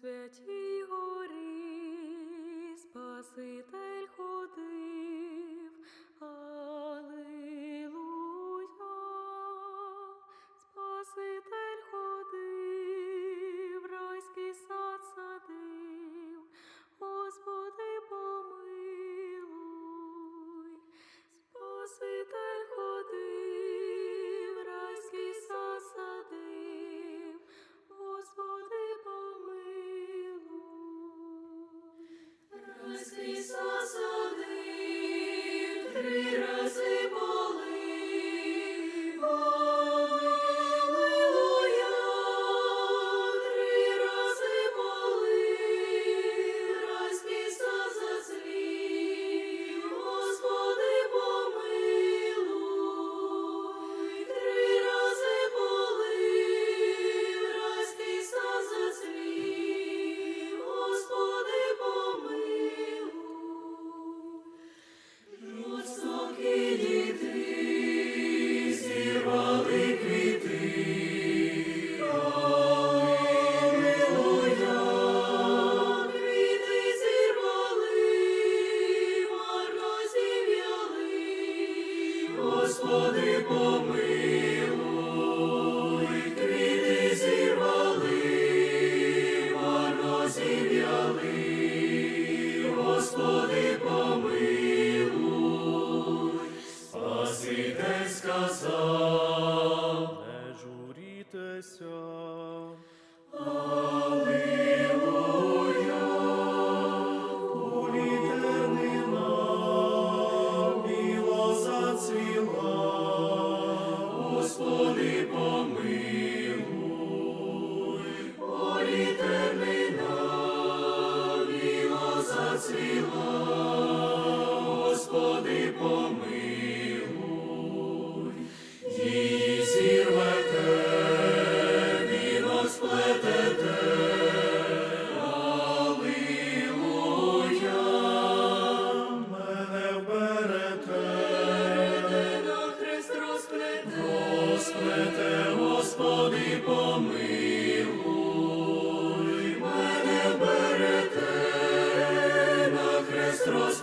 святій горі спасите. три рази. Господи, помилуй, квіти зірвали, розім'яли, Господи, помилуй, спасите сказав, не журітеся.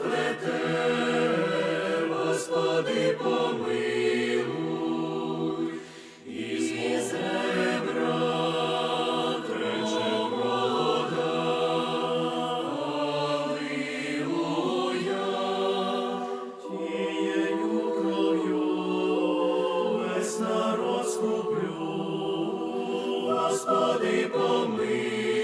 прете, Господи, помилуй, із ребра трече прода, тією кров'ю весь народ скуплю, Господи, помилуй.